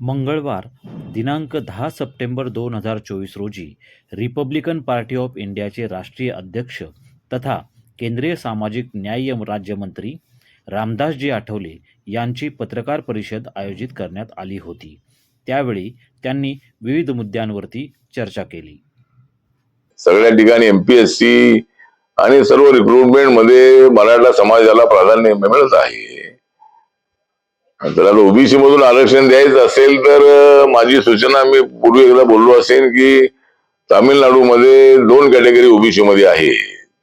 मंगळवार दिनांक दहा सप्टेंबर दोन हजार चोवीस रोजी रिपब्लिकन पार्टी ऑफ इंडियाचे राष्ट्रीय अध्यक्ष तथा केंद्रीय सामाजिक न्याय राज्यमंत्री रामदासजी आठवले यांची पत्रकार परिषद आयोजित करण्यात आली होती. त्यावेळी त्यांनी विविध मुद्द्यांवरती चर्चा केली. सगळ्या ठिकाणी एमपीएससी आणि सर्व रिक्रुटमेंटमध्ये मराठा समाजाला प्राधान्य मिळत आहे. जर ओबीसी मधून आरक्षण द्यायचं असेल तर माझी सूचना मी पूर्वी एकदा बोललो असेल की तामिळनाडूमध्ये दोन कॅटेगरी ओबीसी मध्ये आहे.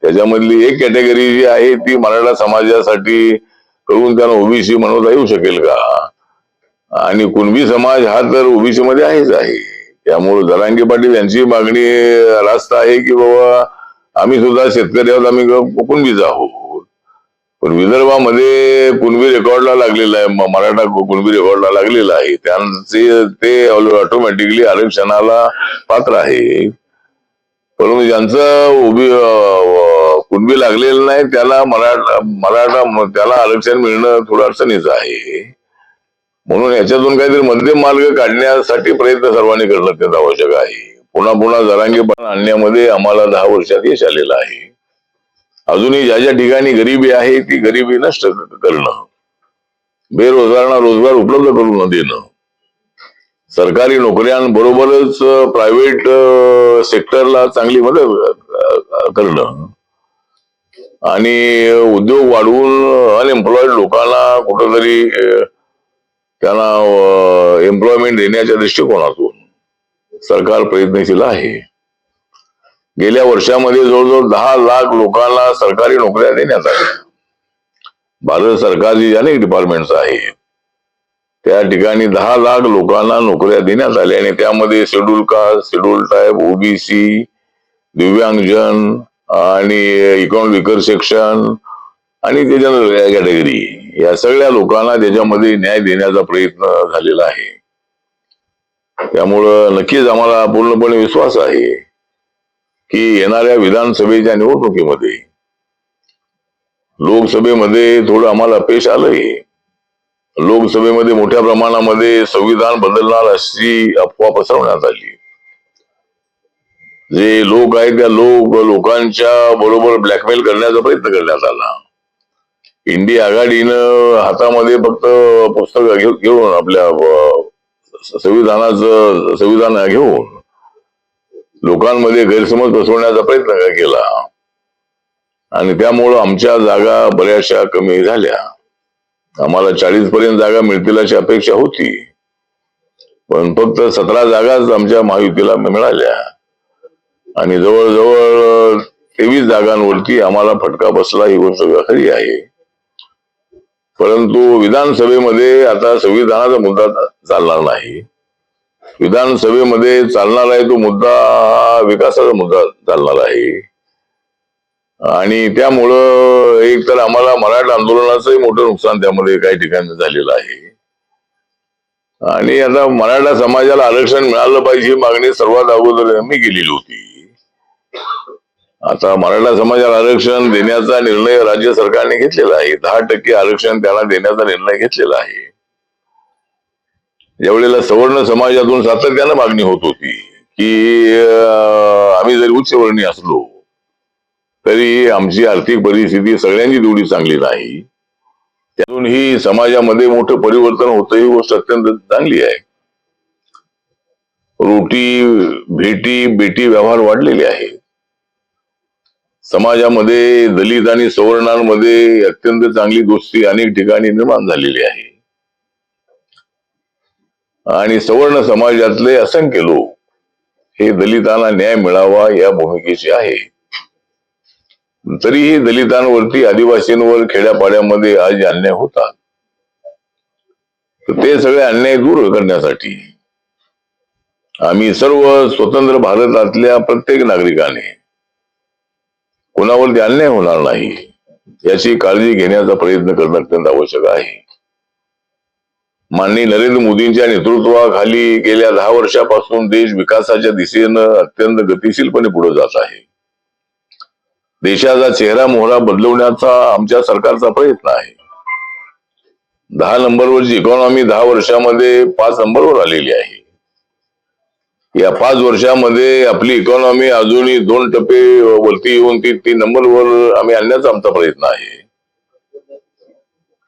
त्याच्यामधली एक कॅटेगरी जी आहे ती मराठा समाजासाठी करून त्यांना ओबीसी म्हणवता येऊ शकेल का? आणि कुणबी समाज हा तर ओबीसी मध्ये आहेच आहे. त्यामुळे जरांगे पाटील यांची मागणी रास्त आहे की बाबा आम्ही सुद्धा शेतकरी आहोत आम्ही कुणबीच आहोत. पण विदर्भामध्ये कुणबी रेकॉर्डला लागलेला आहे मराठा कुणबी रेकॉर्डला लागलेला आहे. त्यांचे ते ऑटोमॅटिकली आरक्षणाला पात्र आहे. परंतु ज्यांचं उभी कुणबी लागलेलं नाही त्याला मराठा मराठा त्याला आरक्षण मिळणं थोडं अडचणीचं आहे. म्हणून याच्यातून काहीतरी मध्यम मार्ग काढण्यासाठी प्रयत्न सर्वांनी करणं अत्यंत आवश्यक आहे. पुन्हा पुन्हा जरांगीपणा आणण्यामध्ये आम्हाला दहा वर्षात यश आलेलं आहे. अजूनही ज्या ज्या ठिकाणी गरिबी आहे ती गरिबी नष्ट करणं बेरोजगारांना रोजगार उपलब्ध करून देणं. सरकारी नोकऱ्यांबरोबरच प्रायव्हेट सेक्टरला चांगली मदत करणं. आणि उद्योग वाढवून अनएम्प्लॉईड लोकांना कुठंतरी त्यांना एम्प्लॉयमेंट देण्याच्या दृष्टिकोनातून सरकार प्रयत्नशील आहे. गेल्या वर्षामध्ये जवळजवळ दहा लाख लोकांना सरकारी नोकऱ्या देण्यात आल्या. भारत सरकारची अनेक डिपार्टमेंट्स आहेत त्या ठिकाणी दहा लाख लोकांना नोकऱ्या देण्यात आल्या आणि त्यामध्ये schedule caste schedule type OBC दिव्यांगजन आणि इकॉनॉमिक विकर सेक्शन आणि त्याच्यानंतर कॅटेगरी या सगळ्या लोकांना त्याच्यामध्ये न्याय देण्याचा प्रयत्न झालेला आहे. त्यामुळं नक्कीच आम्हाला पूर्णपणे विश्वास आहे. की येणाऱ्या विधानसभेच्या निवडणुकीमध्ये लोकसभेमध्ये थोडं आम्हाला अपयश आलंय. लोकसभेमध्ये मोठ्या प्रमाणामध्ये संविधान बदलणार अशी अफवा पसरवण्यात आली. जे लोक आहेत त्या लोक लोकांच्या बरोबर ब्लॅकमेल करण्याचा प्रयत्न करण्यात आला. इंडिया आघाडीनं हातामध्ये फक्त पुस्तक घेऊन आपल्या संविधानाचं संविधान घेऊन लोकांमध्ये गैरसमज पसरवण्याचा प्रयत्न केला? आणि त्यामुळं आमच्या जागा बऱ्याचशा कमी झाल्या. आम्हाला चाळीस पर्यंत जागा मिळतील अशी अपेक्षा होती. पण फक्त सतरा जागाच आमच्या महायुतीला मिळाल्या. आणि जवळजवळ तेवीस जागांवरती आम्हाला फटका बसला ही गोष्ट खरी आहे. परंतु विधानसभेमध्ये आता संविधानाचा मुद्दा चालणार नाही. विधानसभेमध्ये चालणार आहे तो मुद्दा हा विकासाचा मुद्दा चालणार आहे. आणि त्यामुळं एक तर आम्हाला मराठा आंदोलनाचंही मोठं नुकसान त्यामध्ये काही ठिकाणी झालेलं आहे. आणि आता मराठा समाजाला आरक्षण मिळालं पाहिजे ही मागणी सर्वात अगोदर मी केलेली होती. आता मराठा समाजाला आरक्षण देण्याचा निर्णय राज्य सरकारने घेतलेला आहे. दहा टक्के आरक्षण त्याला देण्याचा निर्णय घेतलेला आहे. ज्यावेळेला सवर्ण समाजातून सातत्यानं मागणी होत होती की आम्ही जरी उच्चवर्णीय असलो तरी आमची आर्थिक परिस्थिती सगळ्यांची तेवढी चांगली नाही. त्यातून ही समाजामध्ये मोठं परिवर्तन होतं ही गोष्ट अत्यंत चांगली आहे. रोटी भेटी बेटी व्यवहार वाढलेले आहेत. समाजामध्ये दलित आणि सवर्णांमध्ये अत्यंत चांगली दोस्ती अनेक ठिकाणी निर्माण झालेली आहे. आणि सवर्ण समाजातले असंख्य लोक हे दलितांना न्याय मिळावा या भूमिकेचे आहे. तरीही दलितांवरती आदिवासींवर खेड्यापाड्यामध्ये आज अन्याय होतात तर ते सगळे अन्याय दूर करण्यासाठी आम्ही सर्व स्वतंत्र भारतातल्या प्रत्येक नागरिकाने कोणावरती अन्याय होणार नाही याची काळजी घेण्याचा प्रयत्न करणं अत्यंत आवश्यक आहे. माननीय नरेंद्र मोदींच्या नेतृत्वाखाली गेल्या दहा वर्षापासून देश विकासाच्या दिशेनं अत्यंत गतिशीलपणे पुढे जात आहे. देशाचा चेहरा मोहरा बदलवण्याचा आमच्या सरकारचा प्रयत्न आहे. दहा नंबरवरची इकॉनॉमी दहा वर्षामध्ये पाच नंबरवर आलेली आहे. या पाच वर्षामध्ये आपली इकॉनॉमी अजूनही दोन टप्पे वरती येऊन ती तीन नंबरवर आम्ही आणण्याचा आमचा प्रयत्न आहे.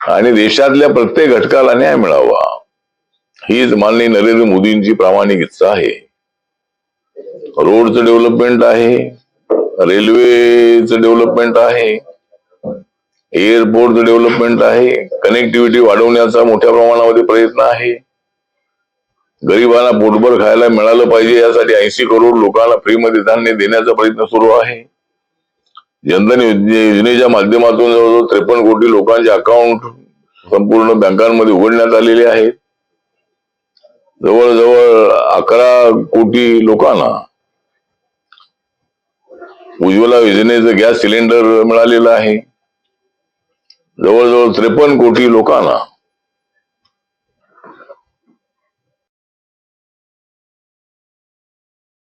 आणि देशातल्या प्रत्येक घटकाला न्याय मिळावा. हीच माननीय नरेंद्र मोदींची प्रामाणिक इच्छा आहे. रोडचं डेव्हलपमेंट आहे रेल्वेचं डेव्हलपमेंट आहे एअरपोर्टचं डेव्हलपमेंट आहे कनेक्टिव्हिटी वाढवण्याचा मोठ्या प्रमाणामध्ये प्रयत्न आहे. गरिबांना पोटभर खायला मिळालं पाहिजे यासाठी ऐंशी करोड लोकांना फ्रीमध्ये धान्य देण्याचा प्रयत्न सुरू आहे. जनधन योजनेच्या माध्यमातून जवळजवळ त्रेपन्न कोटी लोकांचे अकाउंट संपूर्ण बँकांमध्ये उघडण्यात आलेले आहेत. जवळजवळ अकरा कोटी लोकांना उज्ज्वला योजनेचं गॅस सिलेंडर मिळालेलं आहे. जवळजवळ त्रेपन्न कोटी लोकांना